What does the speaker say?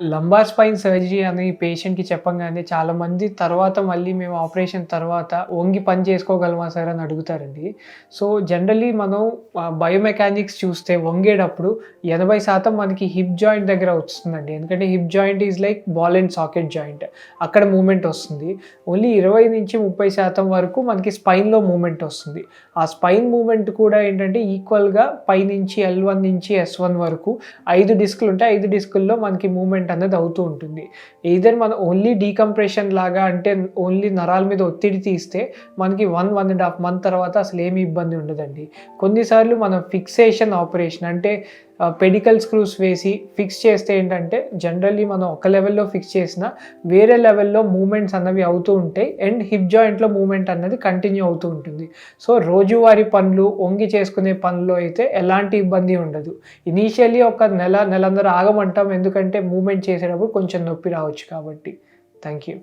Lumbar spine surgery అని పేషెంట్‌కి చెప్పంగానే చాలామంది తర్వాత మళ్ళీ మేము ఆపరేషన్ తర్వాత వంగి పని చేసుకోగలమా సార్ అని అడుగుతారండి. సో, జనరల్లీ మనం బయోమెకానిక్స్ చూస్తే వంగేటప్పుడు 80% మనకి హిప్ జాయింట్ దగ్గర వస్తుందండి. ఎందుకంటే hip joint is like ball and socket joint. అక్కడ మూమెంట్ వస్తుంది. ఓన్లీ 20-30% వరకు మనకి స్పైన్‌లో మూమెంట్ వస్తుంది. ఆ స్పైన్ మూమెంట్ కూడా ఏంటంటే ఈక్వల్‌గా పై నుంచి ఎల్ వన్ నుంచి ఎస్ వన్ వరకు ఐదు డిస్కులు ఉంటాయి. ఐదు డిస్కుల్లో మనకి మూమెంట్ మూమెంట్ అనేది అవుతూ ఉంటుంది. ఎయిదర్ మనం ఓన్లీ డీకంప్రెషన్ లాగా అంటే ఓన్లీ నరాల మీద ఒత్తిడి తీస్తే మనకి 1, 1 ½ మంత్ తర్వాత అసలు ఏమి ఇబ్బంది ఉండదండి. కొన్నిసార్లు మనం ఫిక్సేషన్ ఆపరేషన్ అంటే పెడికల్ స్క్రూస్ వేసి ఫిక్స్ చేస్తే ఏంటంటే జనరల్లీ మనం ఒక లెవెల్‌లో ఫిక్స్ చేసినా వేరే లెవెల్‌లో మూమెంట్స్ అన్నవి అవుతూ ఉంటాయి. అండ్ హిప్ జాయింట్‌లో మూమెంట్ అన్నది కంటిన్యూ అవుతూ ఉంటుంది. సో, రోజువారీ పనులు, వంగి చేసుకునే పనుల్లో అయితే ఎలాంటి ఇబ్బంది ఉండదు. ఇనీషియలీ ఒక నెల, నెలందరూ ఆగమంటాం. ఎందుకంటే మూమెంట్ చేసేటప్పుడు కొంచెం నొప్పి రావచ్చు కాబట్టి. Thank you.